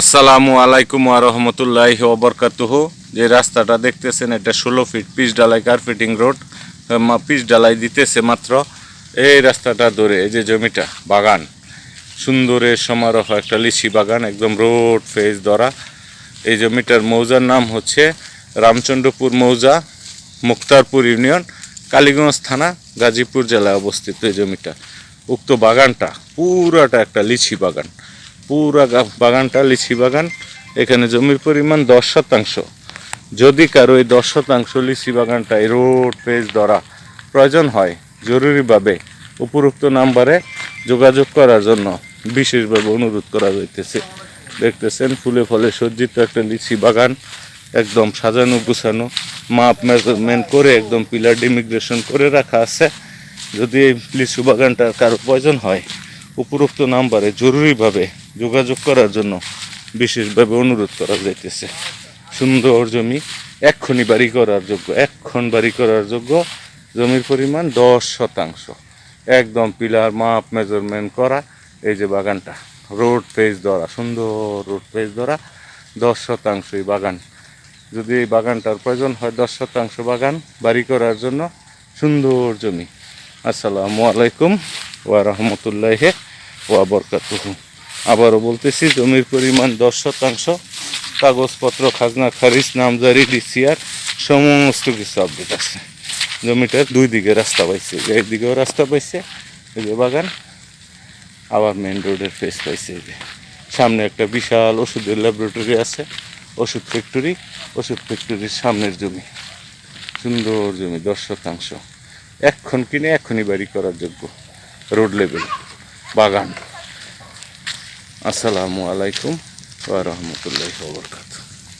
আসসালামু আলাইকুম রহমতুল্লাহ ওবরকাতুহ যে রাস্তাটা দেখতেছেন, এটা ষোলো ফিট পিচ ডালাই কার্পেটিং রোড পিচ ডালাই দিতেছে মাত্র। এই রাস্তাটা ধরে, এই যে জমিটা, বাগান। সুন্দরের সমারোহ, একটা লিচি বাগান, একদম রোড ফেস ধরা। এই জমিটার মৌজার নাম হচ্ছে রামচন্দ্রপুর মৌজা, মুক্তারপুর ইউনিয়ন, কালীগঞ্জ থানা, গাজীপুর জেলায় অবস্থিত এই জমিটা। উক্ত বাগানটা পুরাটা একটা লিচি বাগান। পুরা বাগানটা, লিচি বাগান। এখানে জমির পরিমাণ দশ শতাংশ। যদি কারও এই দশ শতাংশ লিচি বাগানটায় রোড পেজ ধরা প্রয়োজন হয়, জরুরিভাবে উপরোক্ত নাম্বারে যোগাযোগ করার জন্য বিশেষভাবে অনুরোধ করা যাইতেছে। দেখতেছেন, ফুলে ফলে সজ্জিত একটা লিচি বাগান, একদম সাজানো গুছানো, মাপ মেজারমেন্ট করে একদম পিলার ডিমিগ্রেশন করে রাখা আছে। যদি এই লিচু বাগানটার কারও প্রয়োজন হয় উপরোক্ত নাম্বারে জরুরিভাবে যোগাযোগ করার জন্য বিশেষভাবে অনুরোধ করা যাইতেছে। সুন্দর জমি, এক্ষুনি বাড়ি করার যোগ্য এক্ষণ বাড়ি করার যোগ্য। জমির পরিমাণ দশ শতাংশ। একদম পিলার মাপ মেজারমেন্ট করা। এই যে বাগানটা রোড পেজ ধরা, সুন্দর রোড পেজ ধরা। দশ শতাংশই বাগান। যদি এই বাগানটার প্রয়োজন হয় দশ শতাংশ বাগান, বাড়ি করার জন্য সুন্দর জমি। আসসালামু আলাইকুম। ওয়া রহমতুল্লাহ ওয়া বরকাতুহু। আবারও বলতেছি, জমির পরিমাণ দশ শতাংশ, কাগজপত্র, খাজনা, খারিজ, নামজারি, ডিসিআর, সমস্ত কিছু আপডেট আছে। জমিটার দুই দিকে রাস্তা পাইছে এই দিকেও রাস্তা পাইছে, এই যে বাগান, আবার মেন রোডের ফেস পাইছে এই যে। সামনে একটা বিশাল ওষুধের ল্যাবরেটরি আছে, ওষুধ ফ্যাক্টরি ওষুধ ফ্যাক্টরির সামনের জমি। সুন্দর জমি, দশ শতাংশ। এক্ষণ কিনে এক্ষুনি বাড়ি করার যোগ্য। রোড লেভেল বাগান। আসসালামু আলাইকুম ওয়া রহমতুল্লাহি ওয়া বারাকাতুহু।